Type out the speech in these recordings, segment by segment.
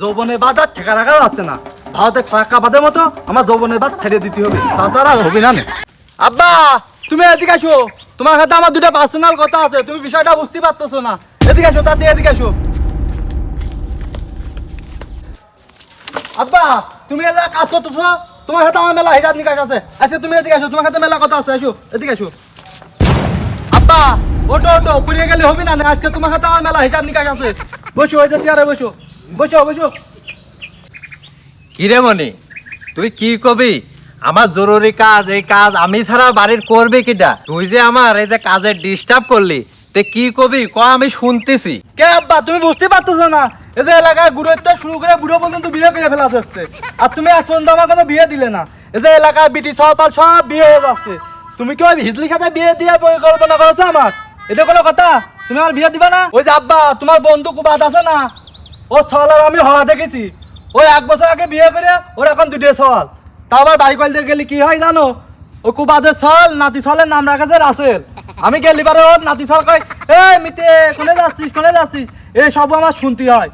যৌবনের বাদ ঠেকা রাখা যাচ্ছে না। ভারতে ফাঁকা বাদের মতো আমার যৌবনের বাদ ছেড়ে দিতে হবে। তাছাড়া হবে না আব্বা, তুমি এদিকে আসো। তোমার সাথে আমার দুটো পার্সোনাল কথা আছে। তুমি বিষয়টা বুঝতে পারতেছো না। এদিকে আসো, তাতে এদিকে আসো। আব্বা, তুমি এলা কাজ করতেছো? তোমার সাথে আমার মেলা হিসাব নিকাশ আছে। আচ্ছা তুমি এদিকে আসো। তোমার সাথে মেলা কথা আছে। আসো, এদিকে আসো। আব্বা ওটো ওটো পুড়িয়ে গেলে হবে না আজকে তোমার সাথে আমার মেলা হিসাব নিকাশ আছে। বসো যে চেয়ারে বসো। বসো বসো। কিরে মনি তুই কি কবি? আমার জরুরি কাজ এই কাজ আমি ছাড়া বাড়ির করবে কিটা? তুই যে আমার এই যে কাজের ডিস্টার্ব করলি তে কি কবি? ক আমি শুনতেছি। কে আব্বা তুমি বুঝতে পারতেছো না। এই যে এলাকায় থেকে শুরু করে বুড়ো পর্যন্ত বিয়ে করে ফেলা যাচ্ছে। আর তুমি আজ পর্যন্ত আমার কোনো বিয়ে দিলে না। এই যে এলাকায় বিটি সরপাল সব বিয়ে হয়ে যাচ্ছে। তুমি কি ওই হিজলি খাতে বিয়ে দিয়ে পরিকল্পনা করেছ আমার? এটা কোনো কথা? তুমি আমার বিয়ে দিবে না? ওই যে আব্বা তোমার বন্ধু কুবাদ আছে না? ও সওয়াল আমি হওয়া দেখেছি। ওই এক বছর আগে বিয়ে করে ওর এখন দুটো সওয়াল। তা আবার বাড়ি কলতে গেলে, কি হয় জানো? ও কুবাদের ছল নাতি ছলের নাম রাখা যায় রাসেল। আমি গেলি পারে ওর নাতি ছল কয় এ মিতে, কোনে যাচ্ছিস কোনে যাচ্ছিস? এই সব আমার শুনতে হয়।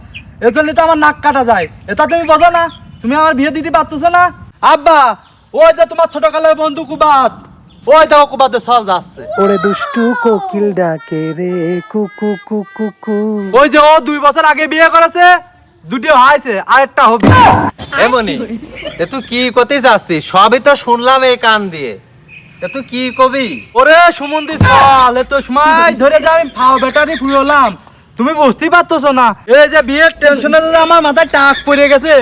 এর জন্য তো আমার নাক কাটা যায়। এটা তুমি বোঝো না, তুমি আমার বিয়ে দিতে পারতেছো না। আব্বা, ওই যে তোমার ছোট কালের বন্ধু কুবাদ ওই দেখো কুবাদের ছল যাচ্ছে। ওরে দুষ্টু কোকিল ডাকে রে কুকু কুকু কু ওই যে ও দুই বছর আগে বিয়ে করেছে দুটো হয়েছে আরেকটা হবে। এমনি তে তুই কি করতে চাচ্ছিস সবই তো শুনলাম এই কান দিয়ে। তে তুই কি কবি? ওরে সুমন্দি চল এত সময় ধরে যে আমি ফাও ব্যাটারি ফুরলাম তুমি বুঝতেই পারতেছো না এই যে বিয়ের টেনশনে যে আমার মাথায় টাক পড়ে গেছে।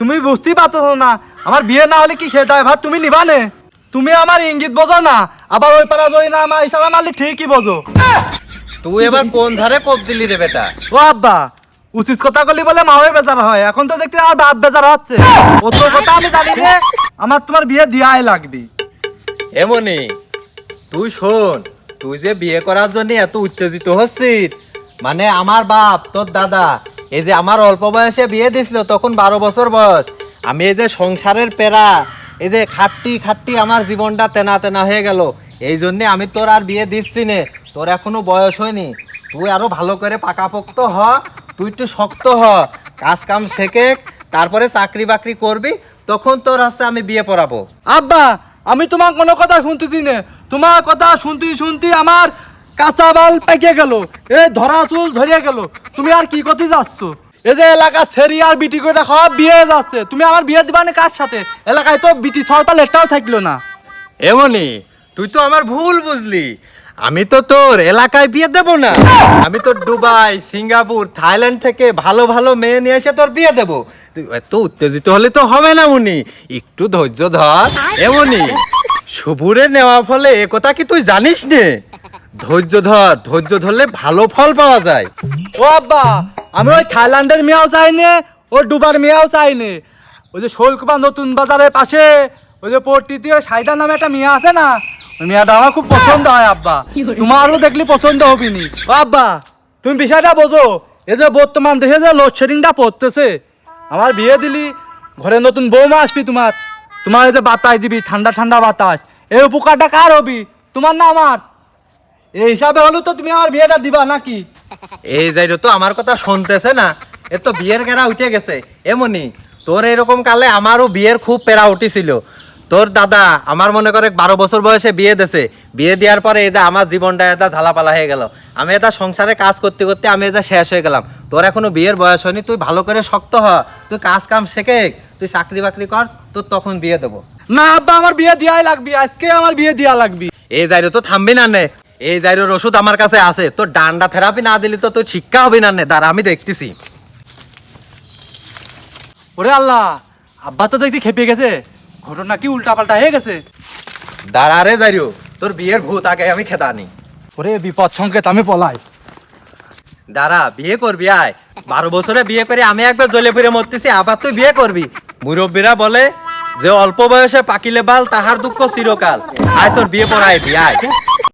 তুমি বুঝতেই পারতেছো না আমার বিয়ে না হলে কি খেতে হয় ভাত তুমি নিবানে? তুমি আমার ইঙ্গিত বোঝো না আবার ওই পাড়া জড়ি না আমার ইশারা মারলে ঠিকই বোঝো। তুই এবার কোন ধারে কোপ দিলি রে বেটা? ও আব্বা উচিত কথা বলি বলে মাওয়ে বেজার হয় এখন তো দেখতে আমার বাপ বেজার হচ্ছে। ও তোর কথা আমি জানি রে আমার তোমার বিয়ে দিয়াই লাগবে। এমনি তুই শোন তুই যে বিয়ে করার জন্য এত উত্তেজিত হচ্ছিস মানে আমার বাপ তোর দাদা এই যে আমার অল্প বয়সে বিয়ে দিছিল তখন বারো বছর বয়স আমি এই যে সংসারের পেরা এই যে খাট্টি খাট্টি আমার জীবনটা তেনা তেনা হয়ে গেল। এই জন্যে আমি তোর আর বিয়ে দিচ্ছি নে। তোর এখনও বয়স হয়নি। তুই আরও ভালো করে পাকাপোক্ত হ, তুই একটু শক্ত হ। কাজ কাম শেখে, তারপরে চাকরি বাকরি করবি, তখন তোর হচ্ছে আমি বিয়ে পড়াবো। আব্বা, আমি তোমার কোনো কথা শুনতেছি না। তোমার কথা শুনতে শুনতে আমার কাঁচা বাল পেকে গেল। এ ধরা চুল ধরিয়ে গেল। তুমি আর কি করতে যাচ্ছ? এই যে এলাকা সেরি আর বিটি করে সব বিয়ে যাচ্ছে। তুমি আমার বিয়ে দিবা না কার সাথে? এলাকায় তো বিটি সরপাল একটাও থাকল না। এমনি তুই তো আমার ভুল বুঝলি। আমি তো তোর এলাকায় বিয়ে দেব না। আমি তো দুবাই সিঙ্গাপুর থাইল্যান্ড থেকে ভালো ভালো মেয়ে নিয়ে এসে তোর বিয়ে দেব। এত উত্তেজিত হলে তো হবে না মুনি। একটু ধৈর্য ধর। এমনি শুভুরে নেওয়া ফলে এ কথা কি তুই জানিস নে? ধৈর্য ধর ধৈর্য ধরলে ভালো ফল পাওয়া যায়। ও আব্বা আমি ওই থাইল্যান্ডের মেয়েও চাইনি ও ডুবার মেয়েও চাইনি ওই যে শৈলকুপা নতুন বাজারের পাশে ওই যে পট্টিতে ওই সাইদা নামে একটা মেয়ে আছে না ওই মেয়েটা আমার খুব পছন্দ হয় আব্বা। তোমারও দেখলি পছন্দ হবিনি। ও আব্বা তুমি বিষয়টা বোঝো এই যে বর্তমান দেশে যে লোডশেডিংটা পড়তেছে আমার বিয়ে দিলি ঘরে নতুন বৌমা আসবি তোমার তোমার এই যে বাতাস দিবি ঠান্ডা ঠান্ডা বাতাস এই উপকারটা কার হবি? তোমার না আমার। এই হিসাবে হলো তো তুমি আমার বিয়েটা দিবা নাকি? এই যাই তো আমার কথা শুনতেছে না। এ তো বিয়ের কেরা উঠে গেছে। এমনি তোর এরকম কালে আমারও বিয়ের খুব পেরা উঠেছিল। তোর দাদা আমার মনে করে বারো বছর বয়সে বিয়ে দেছে। বিয়ে দেওয়ার পরে এটা আমার জীবনটা এটা ঝালাপালা হয়ে গেল। আমি এটা সংসারে কাজ করতে করতে আমি এটা শেষ হয়ে গেলাম। তোর এখনও বিয়ের বয়স হয়নি তুই ভালো করে শক্ত হ। তুই কাজ কাম শেখে তুই চাকরি বাকরি কর তোর তখন বিয়ে দেবো। না আব্বা আমার বিয়ে দেওয়াই লাগবে। আজকে আমার বিয়ে দেওয়া লাগবে। এই জাইরো তো থামবি না নে। এই জাইরোর ওষুধ আমার কাছে আছে। তোর ডান্ডা থেরাপি না দিলে তো তোর শিক্ষা হবি না নে। দাঁড়া আমি দেখতেছি। ওরে আল্লাহ আব্বা তো দেখতে খেপে গেছে। ঘটনা কি উল্টা পাল্টা হয়ে গেছে? দাঁড়া রে যাইরো তোর বিয়ের ভূত আগে আমি খেদানি ওরে বিপদ সংকেত আমি পলাই। দাঁড়া বিয়ে করবি আয়। বারো বছরে বিয়ে করে আমি একবার জ্বলে ফিরে মরতেছি আবার তুই বিয়ে করবি। মুরব্বীরা বলে যে অল্প বয়সে পাকিলে বাল তাহার দুঃখ চিরকাল। আয় তোর বিয়ে পড়ায় দি আয়।